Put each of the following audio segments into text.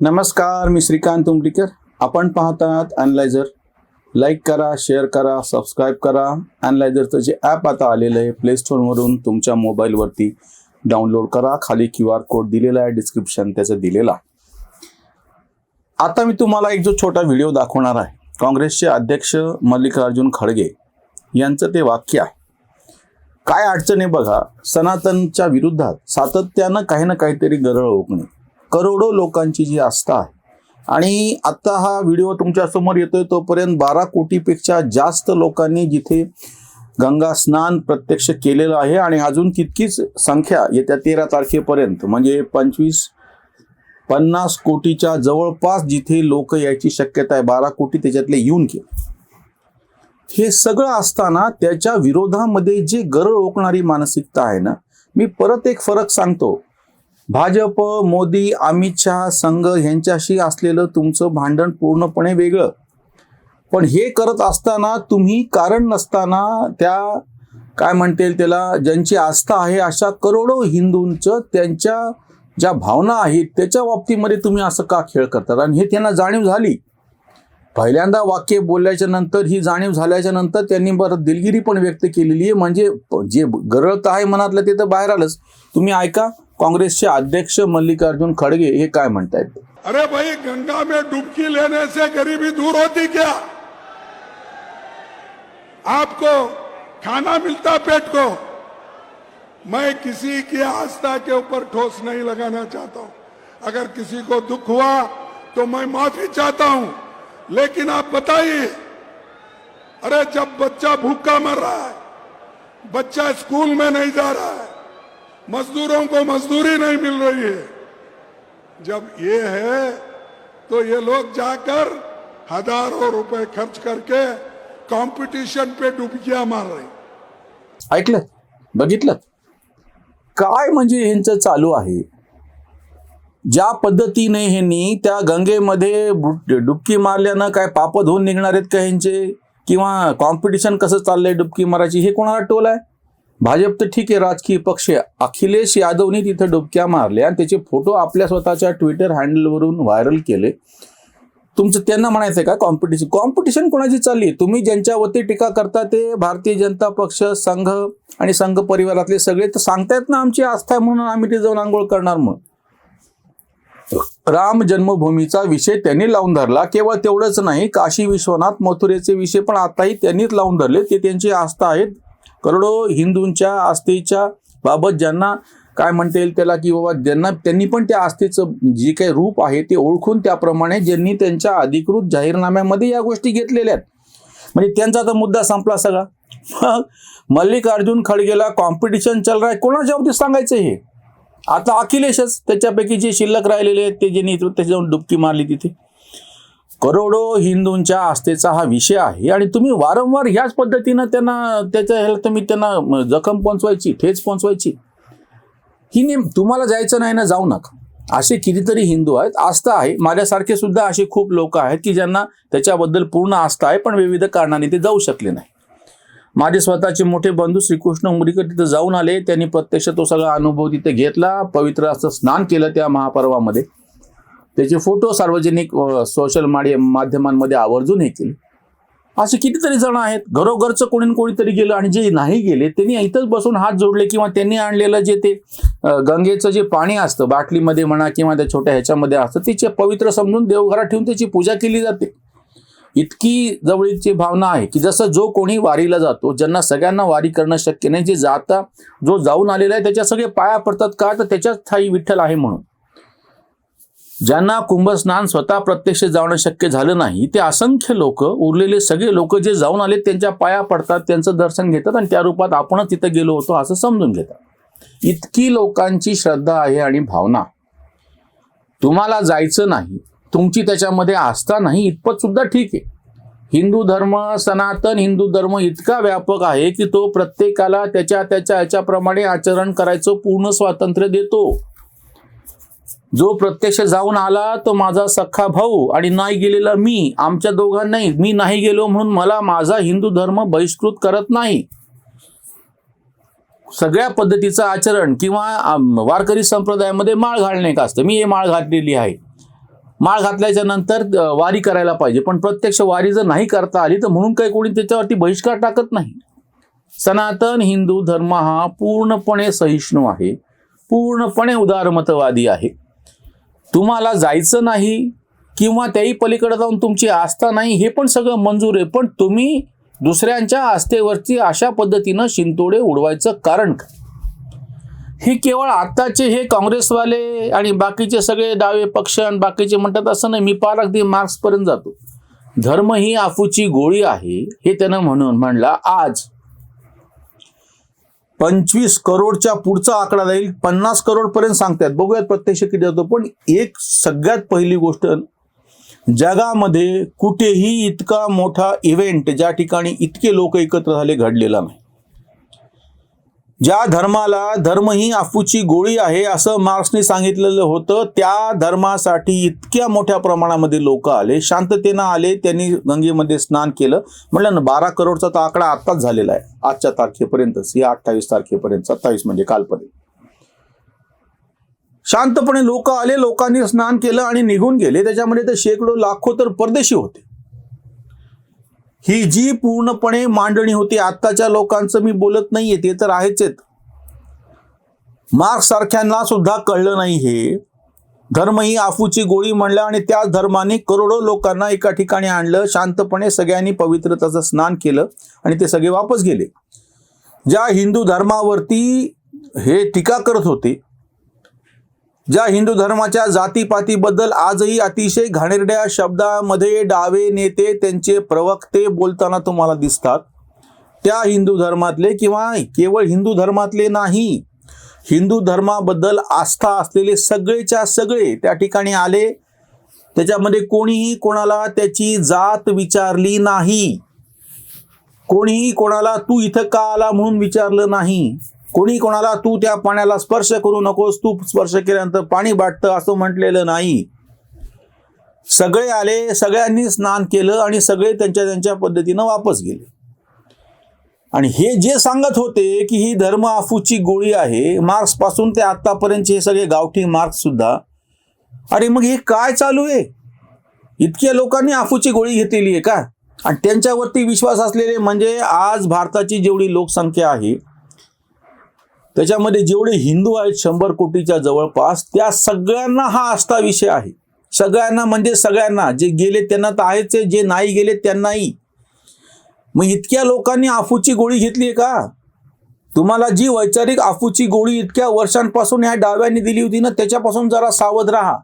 नमस्कार मी श्रीकांत उमटीकर. आपण पाहत आहात अनलायझर लाईक करा शेअर करा सबस्क्राईब करा. अनलायझरचं जे ॲप आता आलेलं आहे प्ले स्टोअरवरून तुमच्या मोबाईलवरती डाउनलोड करा. खाली क्यू आर कोड दिलेला आहे डिस्क्रिप्शन त्याचं दिलेला आता मी तुम्हाला एक जो छोटा व्हिडिओ दाखवणार आहे. काँग्रेसचे अध्यक्ष मल्लिकार्जुन खडगे यांचं ते वाक्य आहे. काय अडचण आहे बघा सनातनच्या विरोधात सातत्यानं काही ना काहीतरी गरळ ओकणे. करोडो लोकांची जी आस्था आहे. आणि आता हा व्हिडिओ तुमच्यासमोर येतोय तोपर्यंत बारा कोटीपेक्षा जास्त लोकांनी जिथे गंगा स्नान प्रत्यक्ष केलेलं आहे आणि अजून तितकीच संख्या येत्या तेरा तारखेपर्यंत म्हणजे पंचवीस पन्नास कोटीच्या जवळपास जिथे लोक यायची शक्यता आहे बारा कोटी त्याच्यातले येऊन केले हे सगळं असताना त्याच्या विरोधामध्ये जे गरळ ओकणारी मानसिकता आहे ना मी परत एक फरक सांगतो. भाजप मोदी अमित शहा संघ यांच्याशी असलेलं तुमचं भांडण पूर्णपणे वेगळं. पण हे करत असताना तुम्ही कारण नसताना त्या काय म्हणते त्याला ज्यांची आस्था आहे अशा करोडो हिंदूंचं त्यांच्या ज्या भावना आहेत त्याच्या बाबतीमध्ये तुम्ही असं का खेळ करतात? आणि हे त्यांना जाणीव झाली. पहिल्यांदा वाक्य बोलल्याच्या नंतर ही जाणीव झाल्याच्यानंतर त्यांनी बरं दिलगिरी पण व्यक्त केलेली आहे. म्हणजे जे गरळत आहे मनातलं ते तर बाहेर आलंच. तुम्ही ऐका. काँग्रेसचे अध्यक्ष मल्लिकार्जुन खडगे हे काय म्हणतायत? अरे भाई, गंगा में डुबकी लेने से गरीबी दूर होती क्या? आपको खाना मिलता पेट को? मैं किसी की आस्था के ऊपर ठोस नहीं लगाना चाहता हूँ। अगर किसी को दुख हुआ तो मैं माफ़ी चाहता हूँ। लेकिन आप बताइए, अरे जब बच्चा भूखा मर रहा है, बच्चा स्कूल में नहीं जा रहा है मजदूरों को मजदूरी नहीं मिल रही है। जब ये है तो ये लोग जाकर हजारों रुपए खर्च करके कॉम्पिटिशन पे डुबकिया मार रहे ऐकलं? बघितलं? काय म्हणजे यांचं चालू आहे? ज्या पद्धतीने ह्यांनी त्या गंगेमध्ये डुबकी मारल्यानं काय पाप धुवून निघणार आहेत का ह्यांचे? किंवा कॉम्पिटिशन कसं चाललंय डुबकी मारायची हे कोणाला टोल आहे? भाजप तर ठीक आहे राजकीय पक्ष अखिलेश यादवने तिथं डुबक्या मारल्या आणि त्याचे फोटो आपल्या स्वतःच्या ट्विटर हँडलवरून व्हायरल केले. तुमचं त्यांना म्हणायचं आहे का कॉम्पिटिशन कॉम्पिटिशन कोणाची चालली? तुम्ही ज्यांच्यावरती टीका करता ते भारतीय जनता पक्ष संघ आणि संघ परिवारातले सगळे तर सांगतायत ना आमची आस्था आहे म्हणून आम्ही ते जाऊन आंघोळ करणार म्हणून. राम जन्मभूमीचा विषय त्यांनी लावून धरला. केवळ तेवढंच नाही काशी विश्वनाथ मथुरेचे विषय पण आताही त्यांनीच लावून धरले. ते त्यांची आस्था आहेत. करोडो हिंदूंच्या आस्थेच्या बाबत ज्यांना काय म्हणता येईल त्याला की बाबा ज्यांना त्यांनी पण त्या आस्थेचं जे काही रूप आहे ते ओळखून त्याप्रमाणे ज्यांनी त्यांच्या अधिकृत जाहीरनाम्यामध्ये या गोष्टी घेतलेल्या आहेत. म्हणजे त्यांचा तर मुद्दा संपला सगळा. मग मल्लिकार्जुन खडगेला कॉम्पिटिशन चल रहा आहे कोणाच्या बाबतीत सांगायचं हे? आता अखिलेशच त्याच्यापैकी जे शिल्लक राहिलेले आहेत ते जे नेतृत्व त्याची जाऊन डुबकी मारली तिथे. करोडो हिंदूंच्या आस्थेचा हा विषय आहे आणि तुम्ही वारंवार ह्याच पद्धतीनं त्यांना त्याच्या ह्याला तुम्ही त्यांना जखम पोचवायची ठेच पोचवायची ही नेम तुम्हाला जायचं नाही ना जाऊ नका. असे कितीतरी हिंदू आहेत आस्था आहे. माझ्यासारखे सुद्धा असे खूप लोक आहेत की ज्यांना त्याच्याबद्दल पूर्ण आस्था आहे पण विविध कारणाने ते जाऊ शकले नाही. माझे स्वतःचे मोठे बंधू श्रीकृष्ण उमरीकर तिथं जाऊन आले. त्यांनी प्रत्यक्ष तो सगळा अनुभव तिथे घेतला. पवित्र असं स्नान केलं त्या महापर्वामध्ये. त्याचे फोटो सार्वजनिक सोशल मीडिया माध्यमांमध्ये आवर्जून हे केले असे कितीतरी जण आहेत. घरोघरचं कोणी कोणीतरी गेलं आणि जे नाही गेले त्यांनी इथंच बसून हात जोडले किंवा त्यांनी आणलेलं जे ते गंगेचं जे पाणी असतं बाटलीमध्ये म्हणा किंवा त्या छोट्या ह्याच्यामध्ये असतं तिचे पवित्र समजून देवघरात ठेवून त्याची पूजा केली जाते. इतकी जवळीची भावना आहे की जसं जो कोणी वारीला जातो ज्यांना सगळ्यांना वारी करणं शक्य नाही जे जाता जो जाऊन आलेला आहे त्याच्या सगळे पाया पडतात का? तर त्याच्याच थाई विठ्ठल आहे म्हणून. ज्यांना कुंभस्नान स्वतः प्रत्यक्ष जाणं शक्य झालं नाही ते असंख्य लोक उरलेले सगळे लोक जे जाऊन आले त्यांच्या पाया पडतात त्यांचं दर्शन घेतात आणि त्या रूपात आपणच तिथं गेलो होतो असं समजून घेतात. इतकी लोकांची श्रद्धा आहे आणि भावना. तुम्हाला जायचं नाही तुमची त्याच्यामध्ये आस्था नाही इतपत सुद्धा ठीक आहे. हिंदू धर्म सनातन हिंदू धर्म इतका व्यापक आहे की तो प्रत्येकाला त्याच्या त्याच्या याच्याप्रमाणे आचरण करायचं पूर्ण स्वातंत्र्य देतो. जो प्रत्यक्ष जाऊन आला तो माझा सख्खा भाऊ आणि नाही गेलेला मी. आमच्या दोघांनाही मी नाही गेलो म्हणून मला माझा हिंदू धर्म बहिष्कृत करत नाही. सगळ्या पद्धतीचं आचरण किंवा वारकरी संप्रदायामध्ये माळ घालणे का असतं. मी हे माळ घातलेली आहे. माळ घातल्याच्या नंतर वारी करायला पाहिजे. पण प्रत्यक्ष वारी जर नाही करता आली तर म्हणून काही कोणी त्याच्यावरती बहिष्कार टाकत नाही? सनातन हिंदू धर्म हा पूर्णपणे सहिष्णू आहे. पूर्णपणे उदारमतवादी आहे. तुम्हाला जायचं नाही किंवा त्याही पलीकडे जाऊन तुमची आस्था नाही हे पण सगळं मंजूर आहे. पण तुम्ही दुसऱ्यांच्या आस्थेवरती अशा पद्धतीनं शिंतोडे उडवायचं कारण काय? हे केवळ आत्ताचे हे काँग्रेसवाले आणि बाकीचे सगळे डावे पक्ष आणि बाकीचे म्हणतात असं नाही मी पार अगदी मार्क्सपर्यंत जातो. धर्म ही आफूची गोळी आहे हे त्यानं म्हणून म्हणला. आज पंचवीस करोडच्या पुढचा आकडा जाईल. पन्नास करोड पर्यंत सांगतात. बघूयात प्रत्यक्ष किती जातो पण एक सगळ्यात पहिली गोष्ट जगामध्ये कुठेही इतका मोठा इव्हेंट ज्या ठिकाणी इतके लोक एकत्र झाले घडलेला नाही. ज्या धर्माला धर्म ही आफूची गोळी आहे असं मार्क्सने सांगितलेलं होतं त्या धर्मासाठी इतक्या मोठ्या प्रमाणामध्ये लोक आले शांततेनं आले त्यांनी गंगेमध्ये स्नान केलं. म्हटलं ना बारा करोडचा तर आकडा आत्ताच झालेला आहे. आजच्या तारखेपर्यंतच या अठ्ठावीस तारखेपर्यंत सत्तावीस म्हणजे कालपर्यंत. शांतपणे लोक आले लोकांनी स्नान केलं आणि निघून गेले. त्याच्यामध्ये तर शेकडो लाखो तर परदेशी होते. ही जी पूर्णपणे मांडणी होती आत्ताच्या लोकांचं मी बोलत नाहीये ते तर आहेच आहेत. मार्क्स सारख्यांना सुद्धा कळलं नाही हे. धर्म ही आफूची गोळी म्हणलं आणि त्याच धर्माने करोडो लोकांना एका ठिकाणी आणलं शांतपणे सगळ्यांनी पवित्रताचं स्नान केलं आणि ते सगळे वापस गेले. ज्या हिंदू धर्मावरती हे टीका करत होते ज्या हिंदू धर्माच्या जातीपातीबद्दल आजही अतिशय घाणेरड्या शब्दामध्ये डावे नेते त्यांचे प्रवक्ते बोलताना तुम्हाला दिसतात. त्या हिंदू धर्मातले किंवा केवळ हिंदू धर्मातले नाही हिंदू धर्माबद्दल आस्था असलेले सगळेच्या सगळे त्या ठिकाणी आले. त्याच्यामध्ये कोणीही कोणाला त्याची जात विचारली नाही. कोणीही कोणाला तू इथं का आला म्हणून विचारलं नाही. कोणी कोणाला तू त्या पाण्याला स्पर्श करू नकोस तू स्पर्श केल्यानंतर पाणी बाटतं असं म्हटलेलं नाही. सगळे आले सगळ्यांनी स्नान केलं आणि सगळे त्यांच्या त्यांच्या पद्धतीनं वापस गेले. आणि हे जे सांगत होते की ही धर्म आफूची गोळी आहे मार्क्सपासून ते आतापर्यंतचे हे सगळे गावठी मार्क्स सुद्धा. अरे मग हे काय चालू आहे? इतक्या लोकांनी आफूची गोळी घेतलेली आहे का? आणि त्यांच्यावरती विश्वास असलेले म्हणजे आज भारताची जेवढी लोकसंख्या आहे त्याच्यामध्ये जेवढे हिंदू आहेत शंभर कोटीच्या जवळपास त्या सगळ्यांना हा आस्था विषय आहे. सगळ्यांना म्हणजे सगळ्यांना. जे गेले त्यांना तर आहेच आहे जे नाही गेले त्यांनाही. मग इतक्या लोकांनी आफूची गोळी घेतली आहे का? तुम्हाला जी वैचारिक आफूची गोळी इतक्या वर्षांपासून ह्या डाव्याने दिली होती ना त्याच्यापासून जरा सावध राहा.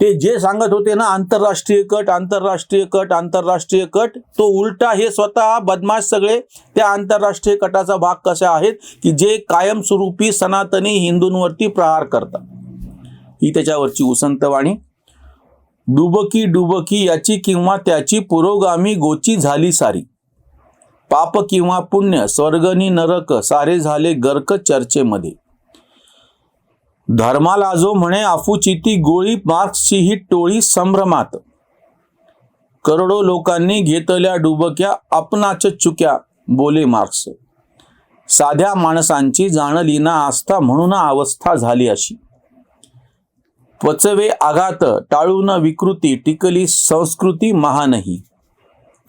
ते जे सांगत होते ना आंतरराष्ट्रीय कट आंतरराष्ट्रीय कट आंतरराष्ट्रीय कट तो उलटा हे स्वतः बदमाश सगळे त्या आंतरराष्ट्रीय कटाचा भाग कसे आहेत की जे कायमस्वरूपी सनातनी हिंदूंवरती प्रहार करतात. ही त्याच्यावरची उसंतवाणी डुबकी डुबकी याची किंवा त्याची पुरोगामी गोची झाली सारी. पाप किंवा पुण्य स्वर्गनी नरक सारे झाले गर्क चर्चेमध्ये. धर्माला जो म्हणे आफूचिती गोळी मार्क्सची ही टोळी संभ्रमात. करोडो लोकांनी घेतल्या डुबक्या आपणाच चुक्या बोले मार्क्स. साध्या माणसांची जाणली ना आस्था म्हणून अवस्था झाली अशी. पचवे आघात टाळून विकृती टिकली संस्कृती महानही.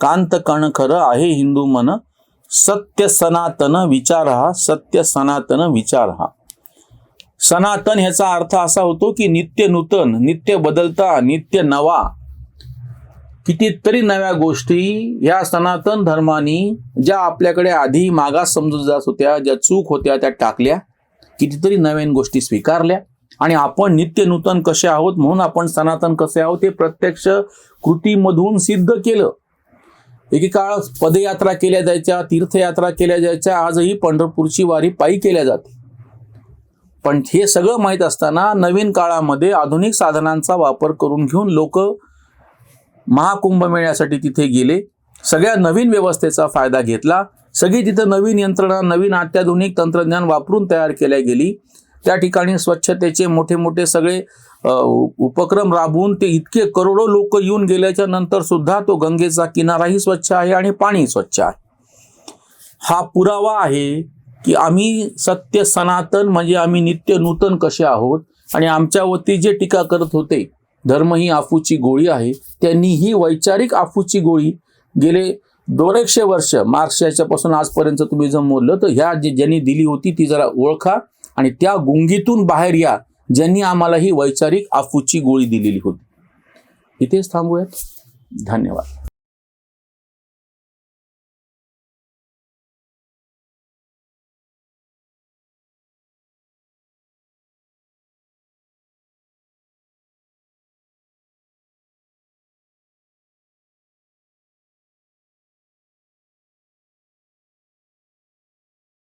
कांत कण खरं आहे हिंदू मन सत्य सनातन विचार हा सत्य सनातन विचार हा सनातन ह्याचा अर्थ असा होतो की नित्य नूतन नित्य बदलता नित्य नवा. कितीतरी नव्या गोष्टी या सनातन धर्मानी ज्या आपल्याकडे आधी मागास समजून जात होत्या ज्या चूक होत्या त्या टाकल्या. कितीतरी नवीन गोष्टी स्वीकारल्या. आणि आपण नित्य नूतन कसे आहोत म्हणून आपण सनातन कसे आहोत हे प्रत्यक्ष कृतीमधून सिद्ध केलं. एकेकाळ पदयात्रा केल्या जायच्या तीर्थयात्रा केल्या जायच्या आजही पंढरपूरची वारी पायी केल्या जाते. पण हे सगळं माहीत असताना नवीन काळामध्ये आधुनिक साधनांचा वापर करून घेऊन लोक महाकुंभ मेळ्यासाठी तिथे गेले. सगळ्या नवीन व्यवस्थेचा फायदा घेतला. सगळी तिथं नवीन यंत्रणा नवीन अत्याधुनिक तंत्रज्ञान वापरून तयार केल्या गेली. त्या ठिकाणी स्वच्छतेचे मोठे मोठे सगळे उपक्रम राबवून ते इतके करोडो लोक येऊन गेल्याच्यानंतर सुद्धा तो गंगेचा किनाराही स्वच्छ आहे आणि पाणी स्वच्छ आहे. हा पुरावा आहे. की आम्ही सत्य सनातन म्हणजे आम्ही नित्य नूतन कसे आहोत? आणि आमच्यावरती जे टीका करत होते धर्म ही आफूची गोळी आहे त्यांनी ही वैचारिक आफूची गोळी गेले दोन एकशे वर्ष मार्क्स याच्यापासून आजपर्यंत तुम्ही जर मोडलं तर ह्या जे ज्यांनी दिली होती ती जरा ओळखा आणि त्या गुंगीतून बाहेर या ज्यांनी आम्हाला ही वैचारिक आफूची गोळी दिलेली होती. इथेच थांबूयात. धन्यवाद.